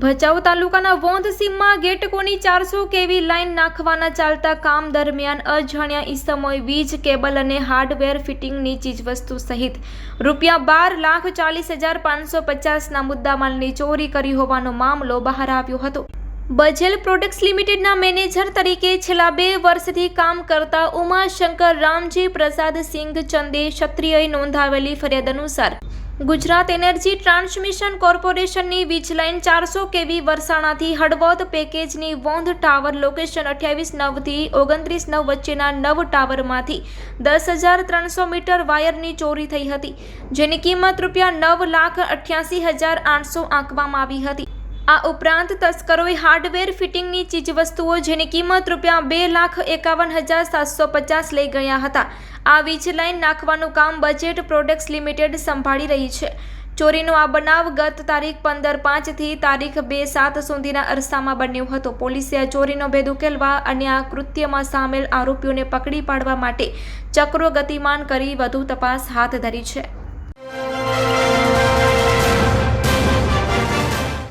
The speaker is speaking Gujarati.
ભચાઉ તાલુકાના વોંધ સીમમાં ગેટકોની ચારસો કેવી લાઇન નાખવાના ચાલતા કામ દરમિયાન અજાણ્યા ઈસમોએ વીજ, કેબલ અને હાર્ડવેર ફિટિંગની ચીજવસ્તુ સહિત રૂપિયા બાર લાખ ચાલીસ હજાર પાંચસો પચાસના મુદ્દામાલની ચોરી કરી હોવાનો મામલો બહાર આવ્યો હતો. બજેલ પ્રોડક્ટ્સ લિમિટેડના મેનેજર તરીકે છેલ્લા બે વર્ષથી કામ કરતા ઉમાશંકર રામજી પ્રસાદ સિંઘ ચંદે ક્ષત્રિયએ નોંધાવેલી ફરિયાદ અનુસાર ગુજરાત એનર્જી ટ્રાન્સમિશન કોર્પોરેશનની વીજ લાઇન ચારસો કેવી વરસાણાથી હળવદ પેકેજની વોંધ ટાવર લોકેશન અઠ્યાવીસ નવથી ઓગણત્રીસ નવ વચ્ચેના નવ ટાવરમાંથી દસ હજાર ત્રણસો મીટર વાયરની ચોરી થઈ હતી, જેની કિંમત રૂપિયા નવ લાખ અઠ્યાસી હજાર આઠસો આંકવામાં આવી હતી. આ ઉપરાંત તસ્કરોએ હાર્ડવેર ફિટિંગની ચીજવસ્તુઓ જેની કિંમત રૂપિયા બે લાખ એકાવન હજાર સાતસો પચાસ લઈ ગયા હતા. આ વીજ લાઇન નાખવાનું કામ બજેટ પ્રોડક્ટ્સ લિમિટેડ સંભાળી રહી છે. ચોરીનો આ બનાવ ગત તારીખ પંદર પાંચથી તારીખ બે સાત સુધીના અરસામાં બન્યો હતો. પોલીસે આ ચોરીનો ભેદ ઉકેલવા અને આ કૃત્યમાં સામેલ આરોપીઓને પકડી પાડવા માટે ચક્રો ગતિમાન કરી વધુ તપાસ હાથ ધરી છે.